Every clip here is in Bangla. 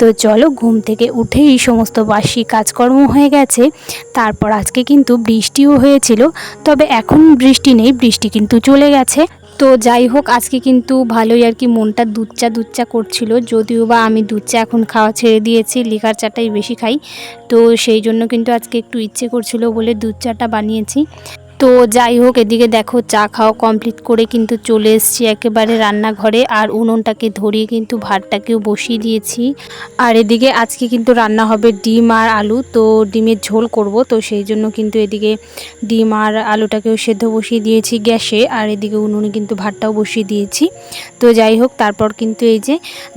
তো চলো ঘুম থেকে উঠেই সমস্ত বাসি কাজকর্ম হয়ে গেছে। তারপর আজকে কিন্তু বৃষ্টিও হয়েছিল, তবে এখন বৃষ্টি নেই, বৃষ্টি কিন্তু চলে গেছে। তো যাই হোক, আজকে কিন্তু ভালোই আর কি মনটা দুধ চা দুধ চা করছিল, যদিও বা আমি দুধ চা এখন খাওয়া ছেড়ে দিয়েছি, লিকার চাটাই বেশি খাই। তো সেই জন্য কিন্তু আজকে একটু ইচ্ছে করছিল বলে দুধ চাটা বানিয়েছি। তো যাই হোক, এদিকে দেখো চা খাওয়া কমপ্লিট করে কিন্তু চলে এসেছি একেবারে রান্নাঘরে। আর উনুনটাকে ধরিয়ে কিন্তু ভাতটাকেও বসিয়ে দিয়েছি। আর এদিকে আজকে কিন্তু রান্না হবে ডিম আর আলু। তো ডিমের ঝোল করব, তো সেই জন্য কিন্তু এদিকে ডিম আর আলুটাকেও সেদ্ধ বসিয়ে দিয়েছি গ্যাসে। আর এদিকে উনুনে কিন্তু ভাতটাও বসিয়ে দিয়েছি। তো যাই হোক, তারপর কিন্তু এই যে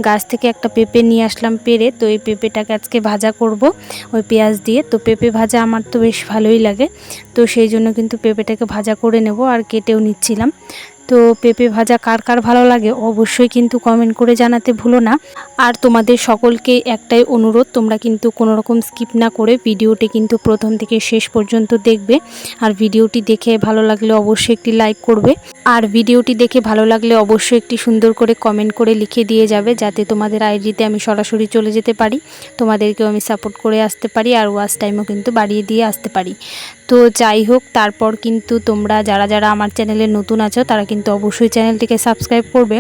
গাছ থেকে একটা পেঁপে নিয়ে আসলাম পেরে। তো এই পেঁপেটাকে আজকে ভাজা করব, ওই পেঁয়াজ দিয়ে। তো পেঁপে ভাজা আমার তো বেশ ভালোই লাগে। তো সেই জন্য কিন্তু পেঁপেটাকে ভাজা করে নেব আর কেটেও নিচ্ছিলাম। তো পেঁপে ভাজা কার কার ভালো লাগে অবশ্যই কিন্তু কমেন্ট করে জানাতে ভুলো না। আর তোমাদের সকলকে একটাই অনুরোধ, তোমরা কিন্তু কোনো রকম স্কিপ না করে ভিডিওটি কিন্তু প্রথম থেকে শেষ পর্যন্ত দেখবে। আর ভিডিওটি দেখে ভালো লাগলে অবশ্যই একটি লাইক করবে। আর ভিডিওটি দেখে ভালো লাগলে অবশ্যই একটি সুন্দর করে কমেন্ট করে লিখে দিয়ে যাবে, যাতে তোমাদের আইডিতে আমি সরাসরি চলে যেতে পারি, তোমাদেরকেও আমি সাপোর্ট করে আসতে পারি, আর ওয়াচ টাইমও কিন্তু বাড়িয়ে দিয়ে আসতে পারি। তো যাই হোক, তারপর কিন্তু তোমরা যারা যারা আমার চ্যানেলে নতুন আছো, তারা কিন্তু অবশ্যই চ্যানেলটিকে সাবস্ক্রাইব করবে।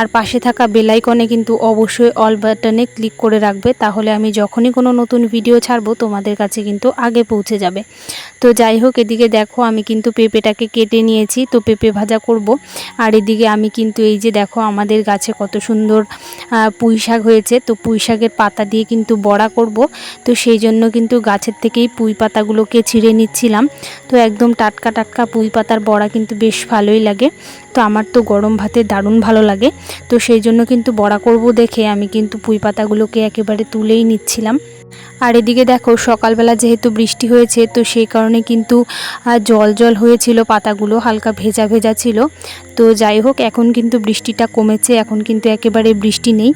আর পাশে থাকা বেলাইকনে কিন্তু অবশ্যই অল বাটনে ক্লিক করে রাখবে, তাহলে আমি যখনই কোনো নতুন ভিডিও ছাড়বো তোমাদের কাছে কিন্তু আগে পৌঁছে যাবে। তো যাই হোক, এদিকে দেখো আমি কিন্তু পেঁপেটাকে কেটে নিয়েছি, তো পেঁপে ভাজা করব। আর এদিকে আমি কিন্তু এই যে দেখো আমাদের গাছে কত সুন্দর পুঁই শাক হয়েছে, তো পুঁই শাকের পাতা দিয়ে কিন্তু বড়া করব। তো সেই জন্য কিন্তু গাছের থেকেই পুঁই পাতাগুলোকে ছিঁড়ে নিচ্ছিলাম। তো একদম টাটকা টাটকা পুঁই পাতার বড়া কিন্তু বেশ ভালোই লাগে। তো আমার তো গরম ভাতে দারুণ ভালো লাগে। তো সেই জন্য কিন্তু বড়া করব দেখে আমি কিন্তু পুঁই পাতাগুলোকে একেবারে তুলেই নিচ্ছিলাম। আর এদিকে দেখো, সকালবেলা যেহেতু বৃষ্টি হয়েছে, তো সেই কারণে কিন্তু জল জল হয়েছিল, পাতাগুলো হালকা ভেজা ভেজা ছিল। তো যাই হোক, এখন কিন্তু বৃষ্টিটা কমেছে, এখন কিন্তু একেবারে বৃষ্টি নেই।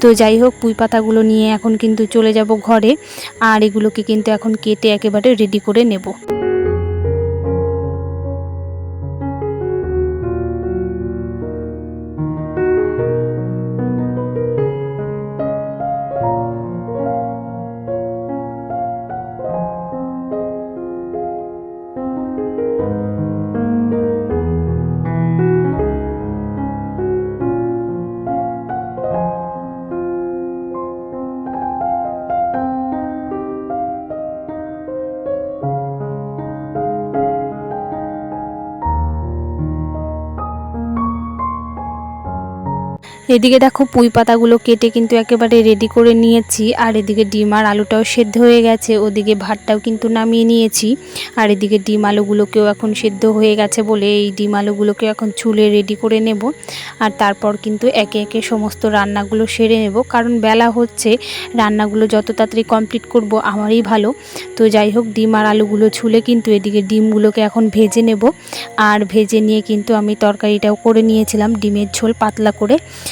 তো যাই হোক, পুঁই পাতাগুলো নিয়ে এখন কিন্তু চলে যাব ঘরে, আর এগুলোকে কিন্তু এখন কেটে একেবারে রেডি করে নেব। এদিকে দেখো পুঁই পাতাগুলো কেটে কিন্তু একেবারে রেডি করে নিয়েছি, আর এদিকে ডিম আর আলুটাও সেদ্ধ হয়ে গেছে, ওদিকে ভাতটাও কিন্তু নামিয়ে নিয়েছি, আর এদিকে ডিম আলুগুলোকেও এখন সেদ্ধ হয়ে গেছে বলে এই ডিম আলুগুলোকে এখন চুলে রেডি করে নেব, আর তারপর কিন্তু একে একে সমস্ত রান্নাগুলো সেরে নেব, কারণ বেলা হচ্ছে, রান্নাগুলো যত তাড়াতাড়ি কমপ্লিট করব আমারই ভালো, তো যাই হোক ডিম আর আলুগুলো ছুলে কিন্তু এদিকে ডিমগুলোকে এখন ভেজে নেব, আর ভেজে নিয়ে কিন্তু আমি তরকারিটাও করে নিয়েছিলাম, ডিমের ঝোল পাতলা করে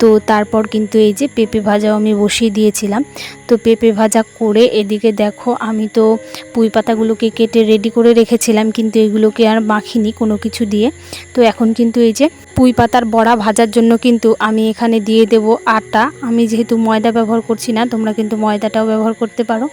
তো তারপর কিন্তু এই যে পেঁপে ভাজাও আমি বসিয়ে দিয়েছিলাম। তো পেঁপে ভাজা করে এদিকে দেখো আমি তো পুঁই পাতাগুলোকে কেটে রেডি করে রেখেছিলাম, কিন্তু এগুলোকে আর মাখিনি কোনো কিছু দিয়ে। তো এখন কিন্তু এই যে পুঁই পাতার বড়া ভাজার জন্য কিন্তু আমি এখানে দিয়ে দেব আটা। আমি যেহেতু ময়দা ব্যবহার করছি না, তোমরা কিন্তু ময়দাটাও ব্যবহার করতে পারো।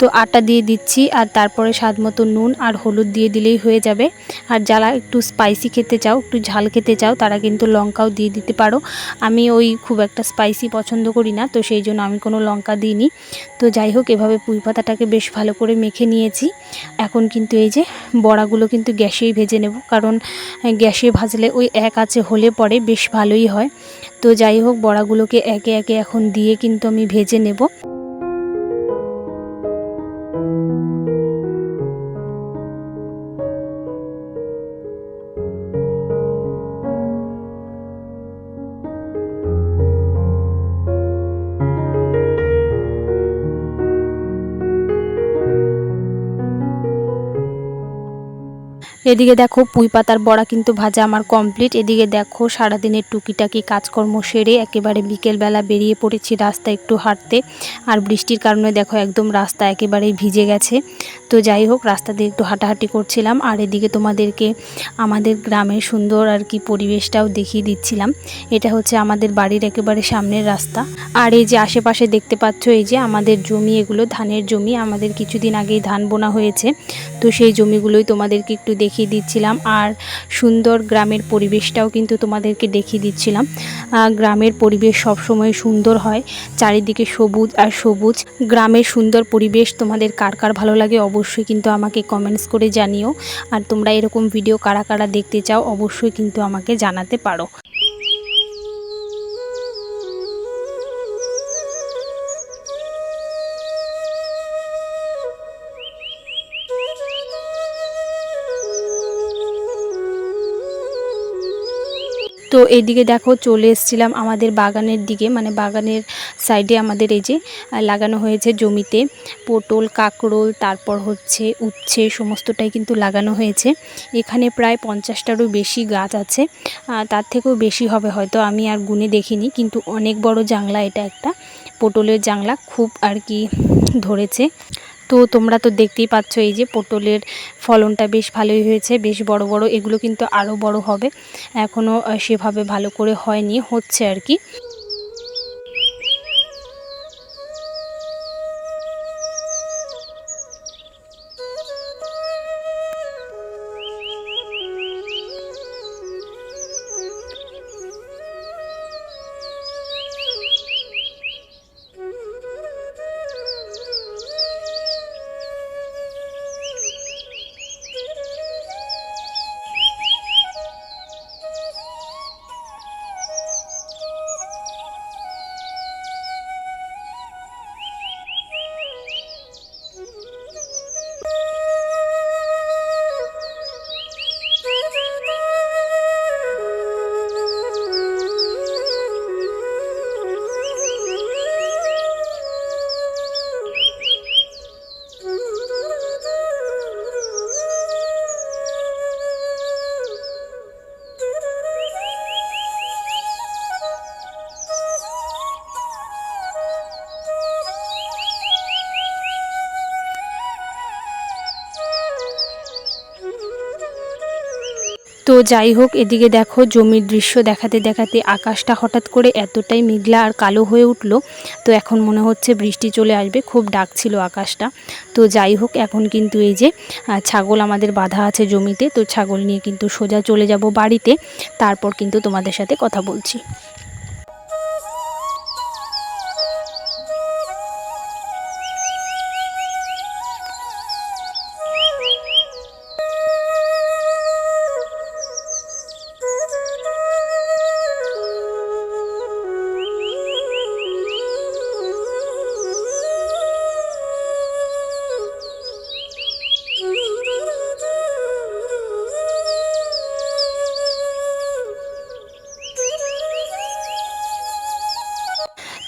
তো আটা দিয়ে দিচ্ছি আর তারপরে স্বাদ মতো নুন আর হলুদ দিয়ে দিলেই হয়ে যাবে। আর যারা একটু স্পাইসি খেতে চাও, একটু ঝাল খেতে চাও, তারা কিন্তু লঙ্কাও দিয়ে দিতে পারো। আমি ওই খুব একটা স্পাইসি পছন্দ করি না, তো সেই জন্য আমি কোনো লঙ্কা দিইনি। তো যাই হোক, এভাবে পুঁই পাতাটাকে বেশ ভালো করে মেখে নিয়েছি। এখন কিন্তু এই যে বড়াগুলো কিন্তু গ্যাসেই ভেজে নেব, কারণ গ্যাসে ভাজলে ওই এক আছে হলে পরে বেশ ভালোই হয়। তো যাই হোক, বড়াগুলোকে একে একে এখন দিয়ে কিন্তু আমি ভেজে নেব। এদিকে দেখো পুঁই পাতার বড়া কিন্তু ভাজা আমার কমপ্লিট এদিকে দেখো সারাদিনের টুকিটাকি কাজকর্ম সেরে একেবারে বিকেলবেলা বেরিয়ে পড়েছি রাস্তা একটু হাঁটতে। আর বৃষ্টির কারণে দেখো একদম রাস্তা একেবারেই ভিজে গেছে। তো যাই হোক, রাস্তা দিয়ে একটু হাঁটাহাঁটি করছিলাম। আর এদিকে তোমাদেরকে আমাদের গ্রামের সুন্দর আর কি পরিবেশটাও দেখিয়ে দিচ্ছিলাম। এটা হচ্ছে আমাদের বাড়ির একেবারে সামনের রাস্তা। আর এই যে আশেপাশে দেখতে পাচ্ছ, এই যে আমাদের জমি, এগুলো ধানের জমি। আমাদের কিছুদিন আগেই ধান বোনা হয়েছে। তো সেই জমিগুলোই তোমাদেরকে একটু দেখিয়ে দিচ্ছিলাম আর সুন্দর গ্রামের পরিবেশটাও কিন্তু তোমাদেরকে দেখিয়ে দিচ্ছিলাম। গ্রামের পরিবেশ সবসময় সুন্দর হয়, চারিদিকে সবুজ আর সবুজ। গ্রামের সুন্দর পরিবেশ তোমাদের কার কার ভালো লাগে অবশ্যই কিন্তু আমাকে কমেন্টস করে জানিও। আর তোমরা এরকম ভিডিও কারা কারা দেখতে চাও অবশ্যই কিন্তু আমাকে জানাতে পারো। তো এইদিকে দেখো চলে এসেছিলাম আমাদের বাগানের দিকে মানে বাগানের সাইডে আমাদের এই যে লাগানো হয়েছে জমিতে পটল, কাঁকরোল, তারপর হচ্ছে উচ্ছে, সমস্তটাই কিন্তু লাগানো হয়েছে। এখানে প্রায় পঞ্চাশটারও বেশি গাছ আছে তার থেকেও বেশি হবে হয়তো, আমি আর গুনে দেখিনি, কিন্তু অনেক বড় জাংলা এটা একটা, পটলের জাংলা খুব আর কি ধরেছে। তো তোমরা তো দেখতেই পাচ্ছ এই যে পটলের ফলনটা বেশ ভালোই হয়েছে, বেশ বড় বড়, এগুলো কিন্তু আরও বড় হবে। এখনও সেভাবে ভালো করে হয়নি, হচ্ছে আর কি। তো যাই হোক, এদিকে দেখো জমির দৃশ্য দেখাতে দেখাতে আকাশটা হঠাৎ করে এতটাই মেঘলা আর কালো হয়ে উঠল, তো এখন মনে হচ্ছে বৃষ্টি চলে আসবে। খুব ডাক ছিল আকাশটা। তো যাই হোক, এখন কিন্তু এই যে ছাগল আমাদের বাধা আছে জমিতে, তো ছাগল নিয়ে কিন্তু সোজা চলে যাব বাড়িতে। তারপর কিন্তু তোমাদের সাথে কথা বলছি।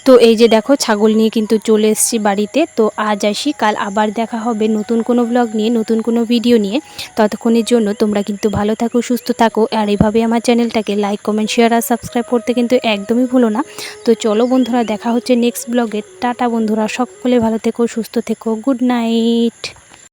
তো এই যে দেখো, ছাগল নিয়ে কিন্তু চলে এসছি বাড়িতে। তো আজ আসি, কাল আবার দেখা হবে নতুন কোনো ব্লগ নিয়ে, নতুন কোনো ভিডিও নিয়ে। ততক্ষণের জন্য তোমরা কিন্তু ভালো থাকো, সুস্থ থাকো। আর এইভাবে আমার চ্যানেলটাকে লাইক কমেন্ট শেয়ার আর সাবস্ক্রাইব করতে কিন্তু একদমই ভুলো না। তো চলো বন্ধুরা, দেখা হচ্ছে নেক্সট ব্লগে টাটা বন্ধুরা, সকলে ভালো থেকো, সুস্থ থেকো। Good night